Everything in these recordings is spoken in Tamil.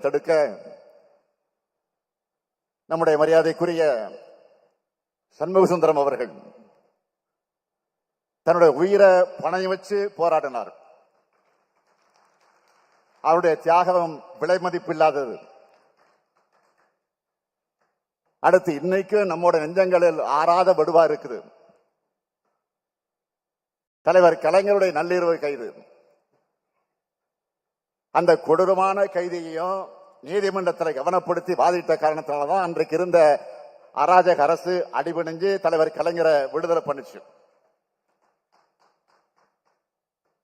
தடுக்க நம்முடைய மரியாதைக்குரிய சண்முக சுந்தரம் அவர்கள் தன்னுடைய உயிரை பணையம் வச்சு போராடினார். அவருடைய தியாகம் விலை மதிப்பு இல்லாதது. அடுத்து இன்னைக்கு நம்மோட நெஞ்சங்களில் ஆறாத வடுவா இருக்குது. தலைவர் கலைஞருடைய நள்ளிரவு கைது. அந்த கொடூரமான கைதியையும் நீதிமன்றத்தில் கவனப்படுத்தி வாதிட்ட காரணத்தினாலதான் அன்றைக்கு இருந்த அராஜக அரசு அடிபணிஞ்சு தலைவர் கலைஞரை விடுதலை பண்ணுச்சு.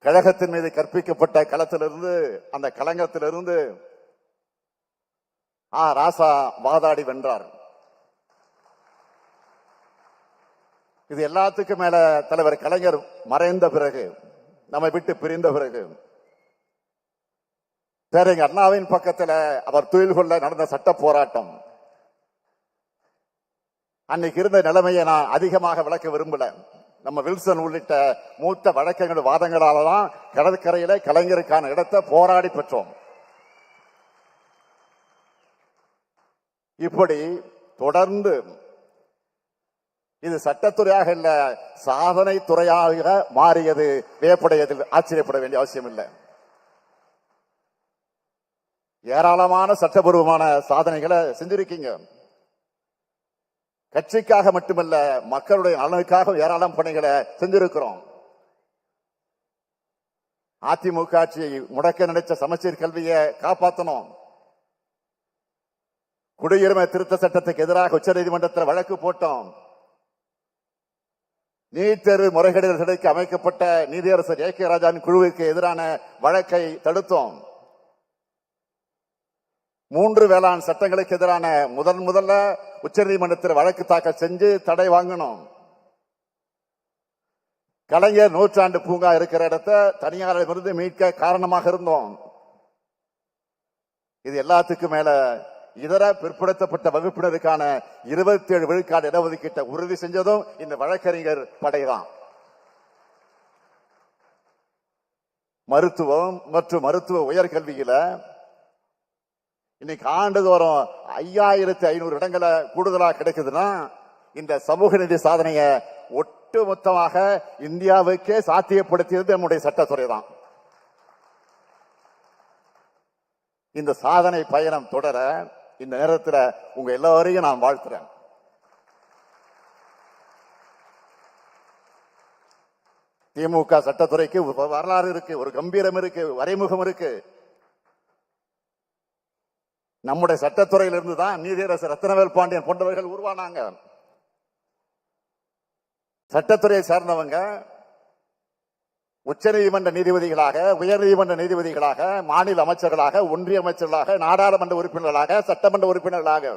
கழகத்தின் மீது கற்பிக்கப்பட்ட களத்திலிருந்து அந்த களங்கத்திலிருந்து ஆ ராசா வாதாடி வென்றார். இது எல்லாத்துக்கும் மேல தலைவர் கலைஞர் மறைந்த பிறகு நம்மை விட்டு பிரிந்த பிறகு பேரங்க அண்ணாவின் பக்கத்துல அவர் துயில் கொள்ள நடந்த சட்ட போராட்டம். அன்னைக்கு இருந்த நிலைமையை நான் அதிகமாக விளக்க விரும்பல. நம்ம வில்சன் உள்ளிட்ட மூத்த வழக்கங்கள் வாதங்களால தான் கடற்கரையில கலைஞருக்கான இடத்தை போராடி பெற்றோம். இப்படி தொடர்ந்து இது சட்டத்துறையாக இல்ல சாதனை துறையாக மாறியது வியப்படையதில் ஆச்சரியப்பட வேண்டிய அவசியம் இல்லை ஏராளமான சட்டபூர்வமான சாதனைகளை செஞ்சிருக்கீங்க. கட்சிக்காக மட்டுமல்ல மக்களுடைய நலனுக்காக ஏராளம் பணிகளை செஞ்சிருக்கிறோம். அதிமுக ஆட்சியை முடக்க நினைச்ச சமச்சீர் கல்வியை காப்பாற்றணும் குடியுரிமை திருத்த சட்டத்துக்கு எதிராக உச்சநீதிமன்றத்தில் வழக்கு போட்டோம். நீட் தேர்வு முறைகேடுகள் அமைக்கப்பட்ட நீதியரசர் ஏ கே ராஜாவின் குழுவுக்கு எதிரான வழக்கை தடுத்தோம். மூன்று வேளாண் சட்டங்களுக்கு எதிரான முதன் முதல்ல உச்சநீதிமன்றத்தில் வழக்கு தாக்கல் செஞ்சு தடை வாங்கணும். கலைஞர் நூற்றாண்டு பூங்கா இருக்கிற இடத்த தனியாரிடமிருந்து மீட்க காரணமாக இருந்தோம். இது எல்லாத்துக்கும் மேல இதர பிற்படுத்தப்பட்ட வகுப்பினருக்கான இருபத்தி ஏழு விழுக்காடு இடஒதுக்கீட்டை உறுதி செஞ்சதும் இந்த வழக்கறிஞர் படைதான். மருத்துவம் மற்றும் மருத்துவ உயர்கல்வியில இன்னைக்கு ஆண்டுதோறும் ஐயாயிரத்தி ஐநூறு இடங்களை கூடுதலாக கிடைக்குதுன்னா இந்த சமூக நிதி சாதனையை ஒட்டு மொத்தமாக இந்தியாவுக்கே சாத்தியப்படுத்தியது நம்முடைய சட்டத்துறை தான். இந்த சாதனை பயணம் தொடர இந்த நேரத்தில் உங்க எல்லாரையும் நான் வாழ்த்துறேன். திமுக சட்டத்துறைக்கு ஒரு வரலாறு இருக்கு ஒரு கம்பீரம் இருக்கு வரைமுகம் இருக்கு. நம்முடைய சட்டத்துறையிலிருந்து தான் நீதியரசர் ரத்னவேல் பாண்டியன் போன்றவர்கள் உருவானாங்க. சட்டத்துறையை சார்ந்தவங்க உச்சநீதிமன்ற நீதிபதிகளாக உயர்நீதிமன்ற நீதிபதிகளாக மாநில அமைச்சர்களாக ஒன்றிய அமைச்சர்களாக நாடாளுமன்ற உறுப்பினர்களாக சட்டமன்ற உறுப்பினர்களாக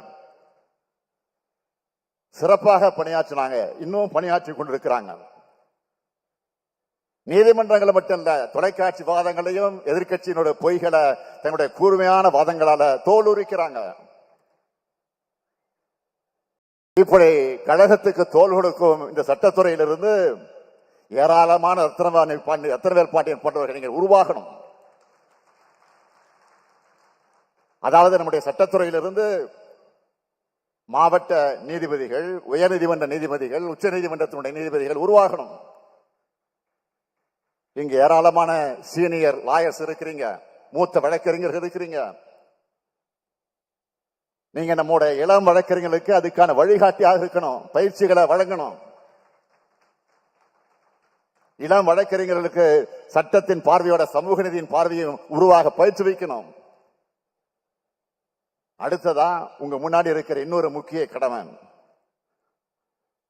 சிறப்பாக பணியாற்றினாங்க. இன்னும் பணியாற்றி கொண்டிருக்கிறாங்க. நீதிமன்றங்களை மட்டும் இல்ல தொலைக்காட்சி வாதங்களையும் எதிர்க்கட்சியினுடைய பொய்களை தங்களுடைய கூர்மையான வாதங்களால தோலுரிக்கிறாங்க. இப்படி கழகத்துக்கு தோல் கொடுக்கும் இந்த சட்டத்துறையிலிருந்து ஏராளமான ரத்னவாணி பாண்டி ரத்னவேல் பாண்டியன் போன்றவர்கள் நீங்கள் உருவாகணும். அதாவது நம்முடைய சட்டத்துறையிலிருந்து மாவட்ட நீதிபதிகள் உயர்நீதிமன்ற நீதிபதிகள் உச்ச நீதிமன்றத்தினுடைய நீதிபதிகள் உருவாகணும். இங்க ஏராளமான சீனியர் லாயர்ஸ் இருக்கிறீங்க. மூத்த வழக்கறிஞர்கள் இருக்கிறீங்க. நீங்க நம்முடைய இளம் வழக்கறிஞர்களுக்கு அதுக்கான வழிகாட்டியாக இருக்கணும். பயிற்சிகளை வழங்கணும். இளம் வழக்கறிஞர்களுக்கு சட்டத்தின் பார்வையோட சமூக நீதியின் பார்வையும் உருவாக பயிற்சி வைக்கணும். அடுத்ததா உங்க முன்னாடி இருக்கிற இன்னொரு முக்கிய கடமை.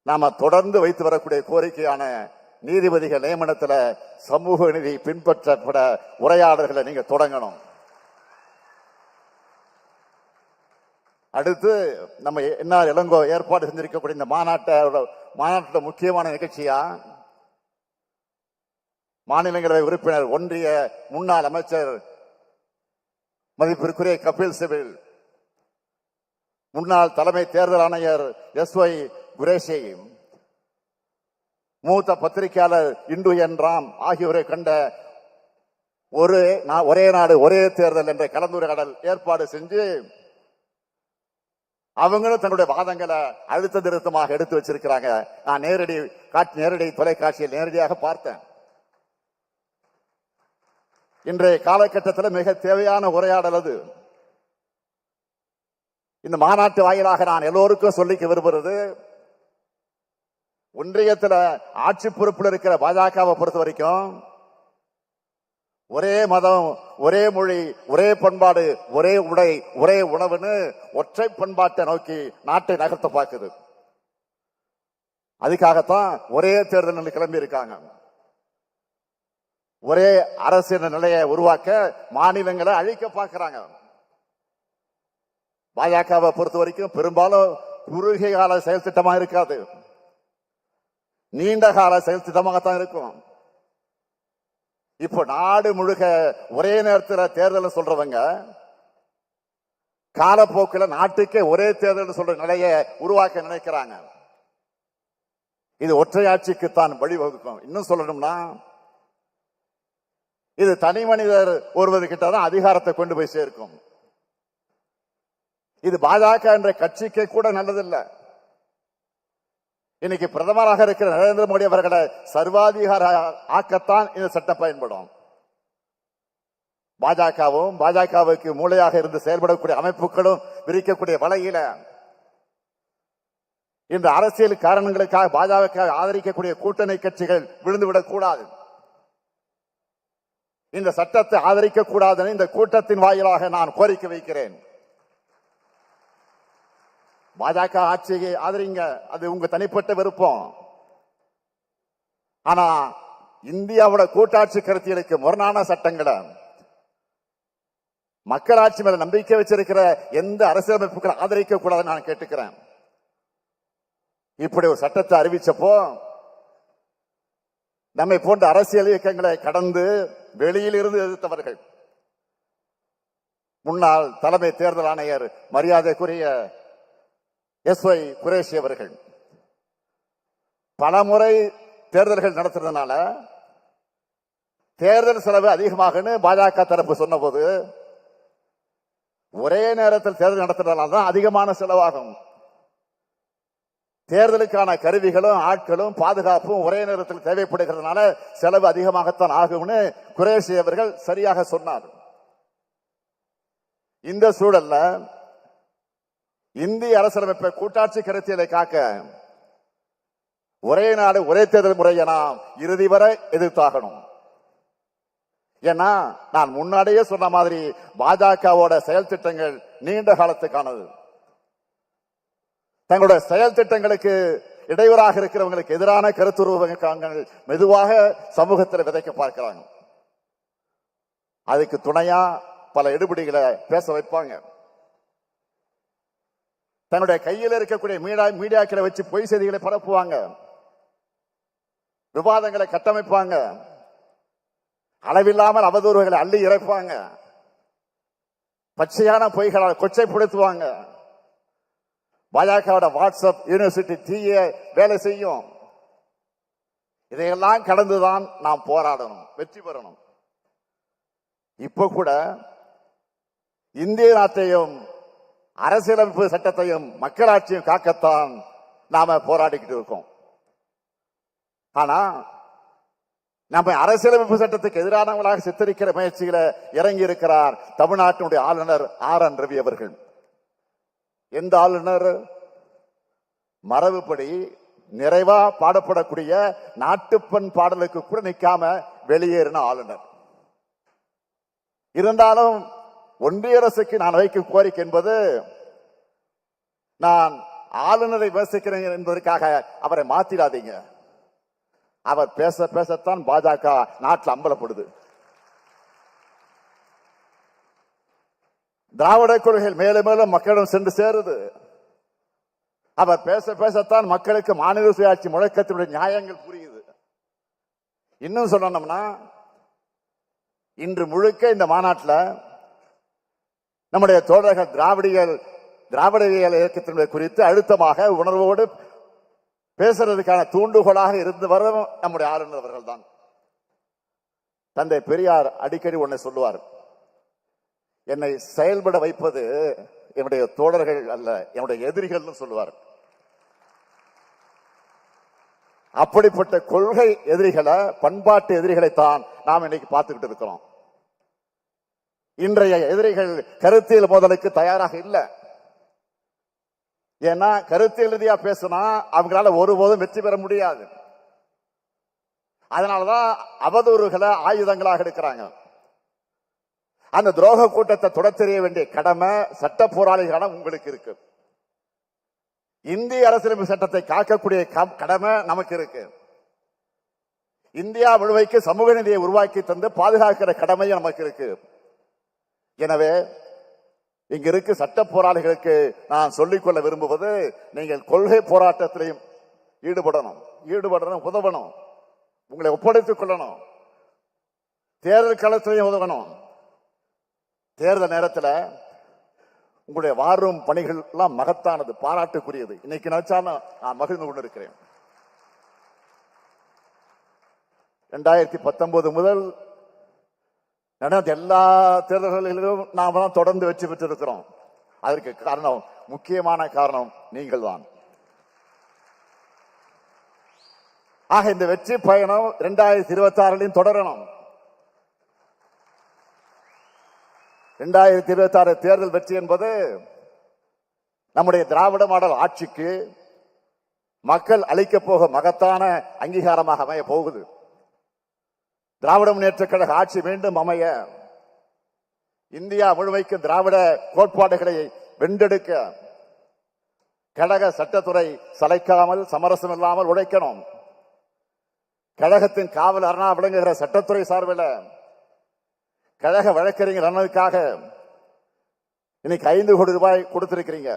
நாம தொடர்ந்து வைத்து வரக்கூடிய கோரிக்கையான நீதிபதிகள் நியமனத்துல சமூக நீதி பின்பற்றப்பட உரையாடல்களை நீங்க தொடங்கணும். அடுத்து நம்ம என்ன இளங்கோ ஏற்பாடு செஞ்சிருக்கக்கூடிய இந்த மாநாட்டோட மாநாட்டோட முக்கியமான நிகழ்ச்சியா? மாநிலங்களவை உறுப்பினர் ஒன்றிய முன்னாள் அமைச்சர் மதிப்பிற்குரிய கபில் சிபில் முன்னாள் தலைமை தேர்தல் ஆணையர் எஸ் ஒய் குரேஷையும் மூத்த பத்திரிகையாளர் இந்து என் ராம் ஆகியோரை கண்ட ஒரு ஒரே நாடு ஒரே தேர்தல் என்ற கலந்துரையாடல் ஏற்பாடு செஞ்சு அவங்களும் தன்னுடைய வாதங்களை அழுத்த திருத்தமாக எடுத்து வச்சிருக்கிறாங்க. நான் நேரடி காட்சி நேரடி தொலைக்காட்சியில் நேரடியாக பார்த்தேன். இன்றைய காலகட்டத்தில் மிக தேவையான உரையாடல் அது. இந்த மாநாட்டு வாயிலாக நான் எல்லோருக்கும் சொல்லிக்க விரும்புறது ஒன்றியத்துல ஆட்சி பொறுப்பில் இருக்கிற பாஜகவை பொறுத்த வரைக்கும் ஒரே மதம் ஒரே மொழி ஒரே பண்பாடு ஒரே உடை ஒரே உணவுன்னு ஒற்றை பண்பாட்டை நோக்கி நாட்டை நகர்த்த பார்க்குது. அதுக்காகத்தான் ஒரே தேர்தல் கிளம்பி இருக்காங்க ஒரே அரசியல் நிலையை உருவாக்க மாநிலங்களை அழிக்க பார்க்கிறாங்க. பாஜகவை பொறுத்த வரைக்கும் பெரும்பாலும் குறுகிய கால செயல் திட்டமா இருக்காது. நீண்ட கால செயல் திட்டமாகத்தான் இருக்கும். இப்போ நாடு முழுக்க ஒரே நேரத்தில் தேர்தல் சொல்றவங்க காலப்போக்கில் நாட்டுக்கே ஒரே தேர்தல் சொல்ற நிலையை உருவாக்க நினைக்கிறாங்க. இது ஒற்றையாட்சிக்குத்தான் வழிவகுக்கும். இன்னும் சொல்லணும்னா இது தனி மனிதர் ஒருவர் கிட்ட தான் அதிகாரத்தை கொண்டு போய் சேர்க்கும். இது பாஜக என்ற கட்சிக்கு கூட நல்லதில்லை. இன்னைக்கு பிரதமராக இருக்கிற நரேந்திர மோடி அவர்களை சர்வாதிகார ஆக்கத்தான் இந்த சட்டம் பயன்படும். பாஜகவும் பாஜகவுக்கு மூளையாக இருந்து செயல்படக்கூடிய அமைப்புகளும் விரிக்கக்கூடிய வலையில இந்த அரசியல் காரணங்களுக்காக பாஜக ஆதரிக்கக்கூடிய கூட்டணி கட்சிகள் விழுந்துவிடக் கூடாது. இந்த சட்டத்தை ஆதரிக்க கூடாதுன்னு இந்த கூட்டத்தின் வாயிலாக நான் கோரிக்கை வைக்கிறேன். பாஜக ஆட்சியை ஆதரிங்க. அது உங்க தனிப்பட்ட விருப்பம். ஆனா இந்தியாவோட கூட்டாட்சி கருத்தியலுக்கு முரணான சட்டங்களை மக்களாட்சி மேல நம்பிக்கை வச்சிருக்கிற எந்த அரசியலமைப்புகளை ஆதரிக்க கூடாதுன்னு நான் கேட்டுக்கிறேன். இப்படி ஒரு சட்டத்தை அறிவிச்சப்போ நம்மை போன்ற அரசியல் இயக்கங்களை கடந்து வெளியில் இருந்து எதிர்த்தவர்கள். முன்னாள் தலைமை தேர்தல் ஆணையர் மரியாதைக்குரிய எஸ் ஒய் குரேஷி அவர்கள். பலமுறை தேர்தல்கள் நடத்துறதுனால தேர்தல் செலவு அதிகமாகுன்னு பாஜக தரப்பு சொன்னபோது ஒரே நேரத்தில் தேர்தல் நடத்துறதுனால தான் அதிகமான செலவாகும். தேர்தலுக்கான கருவிகளும் ஆட்களும் பாதுகாப்பும் ஒரே நேரத்தில் தேவைப்படுகிறதுனால செலவு அதிகமாகத்தான் ஆகும்னு குரேஷி அவர்கள் சரியாக சொன்னார். இந்த சூழல்ல இந்திய அரசியலமைப்பை கூட்டாட்சி கருத்தியலை காக்க ஒரே நாடு ஒரே தேர்தல் முறையை நாம் இறுதி வரை எதிர்த்தாகணும். ஏன்னா நான் முன்னாடியே சொன்ன மாதிரி பாஜகவோட செயல் திட்டங்கள் நீண்ட காலத்துக்கானது. தங்களுடைய செயல் திட்டங்களுக்கு இடையூறாக இருக்கிறவங்களுக்கு எதிரான கருத்துருவங்கள் மெதுவாக சமூகத்தில் விதைக்க பார்க்கிறாங்க. அதுக்கு துணையா பல எடுபடிகளை பேச வைப்பாங்க. தன்னுடைய கையில் இருக்கக்கூடிய மீடியா மீடியாக்களை வச்சு பொய் செய்திகளை பரப்புவாங்க. விவாதங்களை கட்டமைப்பாங்க. அளவில்லாமல் அவதூறுகளை அள்ளி இறைப்பாங்க. பச்சையான பொய்களால் கொச்சைப்படுத்துவாங்க. பாஜகவோட வாட்ஸ்அப் யூனிவர்சிட்டி தீய வேலை செய்யும். இதையெல்லாம் கடந்துதான் நாம் போராடணும் வெற்றி பெறணும். இப்ப கூட இந்திய நாட்டையும் அரசியலமைப்பு சட்டத்தையும் மக்களாட்சியும் காக்கத்தான் நாம போராடிக்கிட்டு இருக்கோம். ஆனா நம்ம அரசியலமைப்பு சட்டத்துக்கு எதிரானவங்களாக சித்தரிக்கிற முயற்சிகளை இறங்கி இருக்கிறார் தமிழ்நாட்டினுடைய ஆளுநர் ஆர் என் ரவி அவர்கள். எந்த ஆளுநர்? மரபுப்படி நிறைவா பாடப்படக்கூடிய நாட்டுப்பண் பாடலுக்கு கூட நிற்காம வெளியேறின ஆளுநர். இருந்தாலும் ஒன்றிய அரசுக்கு நான் வைக்கும் கோரிக்கை என்பது நான் ஆளுநரை விமர்சிக்கிறேன் என்பதற்காக அவரை மாத்திடாதீங்க அவர் பேச பேசத்தான் பாஜக நாட்டில் அம்பலப்படுது. திராவிட கொள்கைகள் மேலும் மேலும் மக்களிடம் சென்று சேருது. அவர் பேச பேசத்தான் மக்களுக்கு மாநில சுயாட்சி முழக்கத்தினுடைய நியாயங்கள் புரியுது. இன்னும் சொல்லணும்னா இன்று முழுக்க இந்த மாநாட்டில் நம்முடைய தோழர்கள் திராவிடியல் திராவிடவியல் இயக்கத்தினுடைய குறித்து அழுத்தமாக உணர்வோடு பேசுறதுக்கான தூண்டுகோலாக இருந்து வரும் நம்முடைய ஆளுநர் அவர்கள் தான் தந்தை பெரியார் அடிக்கடி ஒன்றை சொல்லுவார் என்னை செயல்பட வைப்பது என்னுடைய தோழர்கள் அல்ல என்னுடைய எதிரிகள்னு சொல்லுவார். அப்படிப்பட்ட கொள்கை எதிரிகளை பண்பாட்டு எதிரிகளை தான் நாம் இன்னைக்கு பார்த்துக்கிட்டு இருக்கிறோம். இன்றைய எதிரிகள் கருத்தியல் மோதலுக்கு தயாராக இல்லை. ஏன்னா கருத்தியல் ரீதியா பேசினா அவங்களால ஒருபோதும் வெற்றி பெற முடியாது. அதனாலதான் அவதூறுகளை ஆயுதங்களாக எடுக்கிறாங்க. அந்த துரோக கூட்டத்தை தொடத்தெறிய வேண்டிய கடமை சட்ட போராளிகளான உங்களுக்கு இருக்கு. இந்திய அரசியலமைப்பு சட்டத்தை காக்கக்கூடிய க- கடமை நமக்கு இருக்கு. இந்தியா முழுமைக்கு சமூக நிதியை உருவாக்கி தந்து பாதுகாக்கிற கடமையும் நமக்கு இருக்கு. எனவே இங்க இருக்கு சட்ட போராளிகளுக்கு நான் சொல்லிக்கொள்ள விரும்புவது நீங்கள் கொள்கை போராட்டத்திலையும் ஈடுபடணும். ஈடுபடணும் உதவணும். உங்களை ஒப்படைத்துக் கொள்ளணும். தேர்தல் களத்திலையும் உதவணும். தேர்தல் நேரத்தில் உங்களுடைய வாரும் பணிகள் எல்லாம் மகத்தானது பாராட்டுக்குரியது. இன்னைக்கு நினைச்சா நான் மகிழ்ந்து கொண்டு இருக்கிறேன் ரெண்டாயிரத்தி பத்தொன்பது முதல் நடந்த எல்லா தேர்தல்களிலும் நாம் தான் தொடர்ந்து வெற்றி பெற்றிருக்கிறோம். அதற்கு காரணம் முக்கியமான காரணம் நீங்கள் தான். ஆக இந்த வெற்றி பயணம் இரண்டாயிரத்தி இருபத்தி ஆறுலையும் தொடரணும். இரண்டாயிரத்தி இருபத்தி ஆறு தேர்தல் வெற்றி என்பது நம்முடைய திராவிட மாடல் ஆட்சிக்கு மக்கள் அளிக்க போக மகத்தான அங்கீகாரமாக அமைய போகுது. திராவிட முன்னேற்ற கழக ஆட்சி மீண்டும் அமைய இந்தியா முழுமைக்கு திராவிட கோட்பாடுகளை வென்றெடுக்க கழக சட்டத்துறை சளைக்காமல் சமரசம் இல்லாமல் உழைக்கணும். கழகத்தின் காவல் அரணா விளங்குகிற சட்டத்துறை சார்பில் கழக வழக்கறிஞர் அண்ணனுக்காக இன்னைக்கு ஐந்து கோடி ரூபாய் கொடுத்திருக்கிறீங்க.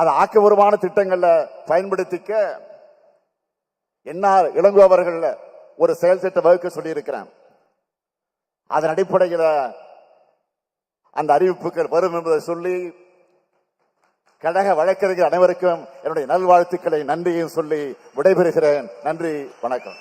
அது ஆக்கபூர்வமான திட்டங்களில் பயன்படுத்திக்க என்ஆர் இளங்கோவர்கள் ஒரு செயல் திட்டம் வகுக்க சொல்லியிருக்கிறேன். அதன் அடிப்படையில் அந்த அறிவிப்புகள் வரும் என்பதை சொல்லி கழக வழக்கறிஞர் அனைவருக்கும் என்னுடைய நல்வாழ்த்துக்களை நன்றியும் சொல்லி விடைபெறுகிறேன். நன்றி வணக்கம்.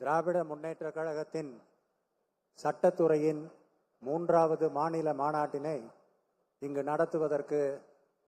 திராவிட முன்னேற்ற கழகத்தின் சட்டத்துறையின் மூன்றாவது மாநில மாநாட்டினை இங்கு நடத்துவதற்கு